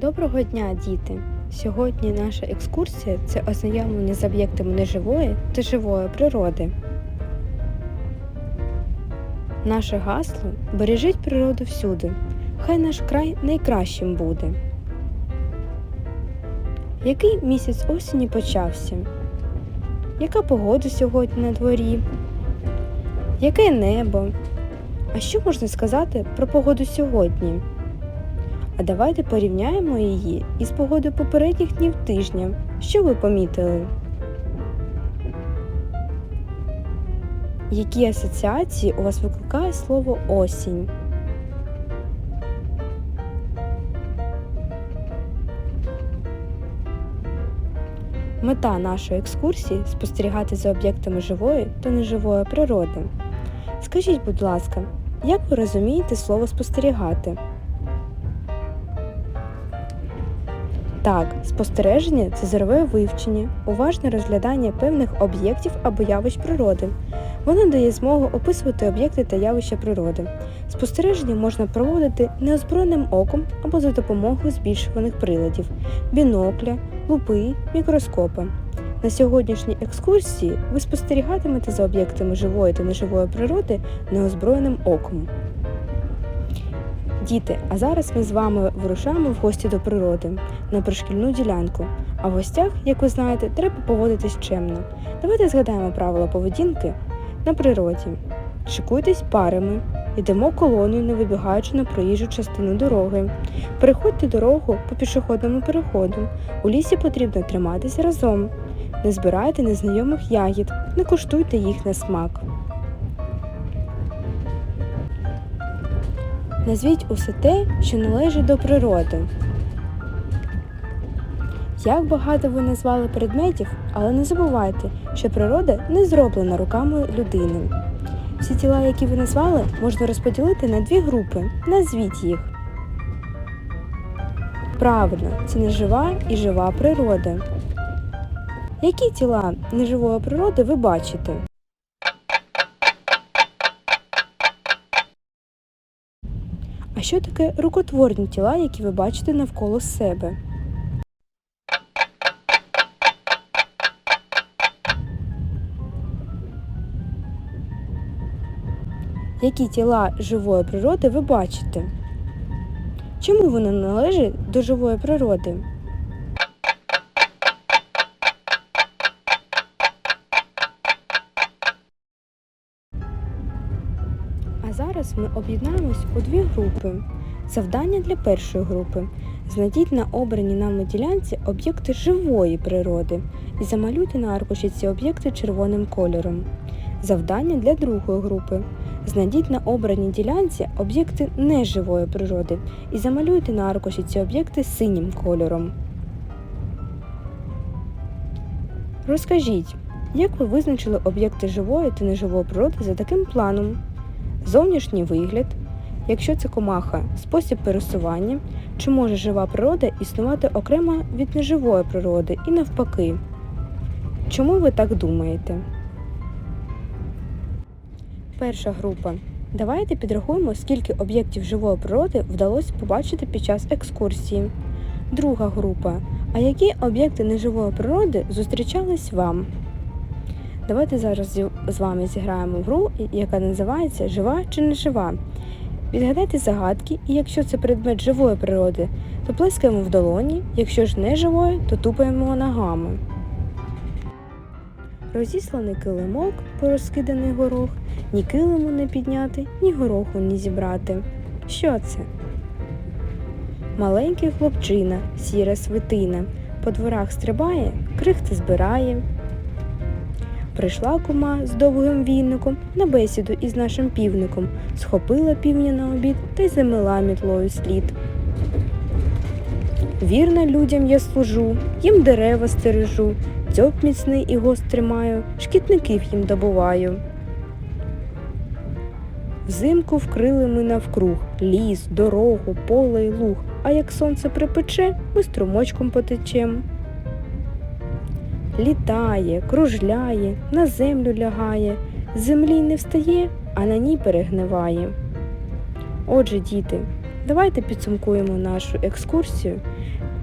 Доброго дня, діти! Сьогодні наша екскурсія це ознайомлення з об'єктами неживої та живої природи. Наше гасло бережіть природу всюди. Хай наш край найкращим буде. Який місяць осені почався? Яка погода сьогодні на дворі? Яке небо? А що можна сказати про погоду сьогодні? А давайте порівняємо її із погодою попередніх днів тижня. Що ви помітили? Які асоціації у вас викликає слово осінь? Мета нашої екскурсії спостерігати за об'єктами живої та неживої природи. Скажіть, будь ласка, як ви розумієте слово спостерігати? Так, спостереження це зорове вивчення, уважне розглядання певних об'єктів або явищ природи. Воно дає змогу описувати об'єкти та явища природи. Спостереження можна проводити неозброєним оком або за допомогою збільшуваних приладів бінокля, лупи, мікроскопа. На сьогоднішній екскурсії ви спостерігатимете за об'єктами живої та неживої природи неозброєним оком. Діти, а зараз ми з вами вирушаємо в гості до природи на пришкільну ділянку. А в гостях, як ви знаєте, треба поводитись чемно. Давайте згадаємо правила поведінки на природі. Шикуйтесь парами, йдемо колоною, не вибігаючи на проїжджу частину дороги. Переходьте дорогу по пішохідному переходу. У лісі потрібно триматися разом. Не збирайте незнайомих ягід, не куштуйте їх на смак. Назвіть усе те, що належить до природи. Як багато ви назвали предметів, але не забувайте, що природа не зроблена руками людини. Всі тіла, які ви назвали, можна розподілити на дві групи. Назвіть їх. Правильно, це нежива і жива природа. Які тіла неживої природи ви бачите? А що таке рукотворні тіла, які ви бачите навколо себе? Які тіла живої природи ви бачите? Чому вони належать до живої природи? А зараз ми об'єднаємось у дві групи. Завдання для першої групи. Знайдіть на обраній нами ділянці об'єкти живої природи і замалюйте на аркуші ці об'єкти червоним кольором. Завдання для другої групи. Знайдіть на обраній ділянці об'єкти неживої природи і замалюйте на аркуші ці об'єкти синім кольором. Розкажіть, як ви визначили об'єкти живої та неживої природи за таким планом? Зовнішній вигляд, якщо це комаха, спосіб пересування, чи може жива природа існувати окремо від неживої природи і навпаки. Чому ви так думаєте? Перша група. Давайте підрахуємо, скільки об'єктів живої природи вдалося побачити під час екскурсії. Друга група. А які об'єкти неживої природи зустрічались вам? Давайте зараз з вами зіграємо в гру, яка називається Жива чи не жива. Відгадайте загадки, і якщо це предмет живої природи, то плескаємо в долоні, якщо ж не живої, то тупаємо ногами. Розісланий килимок, порозкиданий горох, ні килиму не підняти, ні гороху не зібрати. Що це? Маленький хлопчина, сіра свитина, по дворах стрибає, крихти збирає. Прийшла кума з довгим війником на бесіду із нашим півником, схопила півня на обід та й замила мітлою слід. Вірно людям я служу, їм дерева стережу, дзьоб міцний і гострий маю, шкітників їм добуваю. Взимку вкрили ми навкруг ліс, дорогу, поле й луг, а як сонце припече, ми струмочком потечем. Літає, кружляє, на землю лягає, землі не встає, а на ній перегниває. Отже, діти, давайте підсумкуємо нашу екскурсію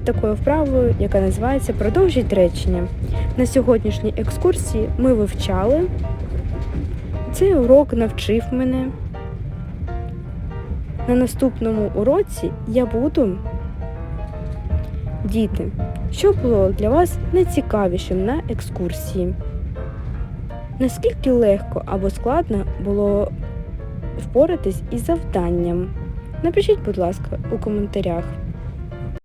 такою вправою, яка називається Продовжіть речення. На сьогоднішній екскурсії ми вивчали. Цей урок навчив мене. На наступному уроці я буду діти. Що було для вас найцікавішим на екскурсії? Наскільки легко або складно було впоратись із завданням? Напишіть, будь ласка, у коментарях.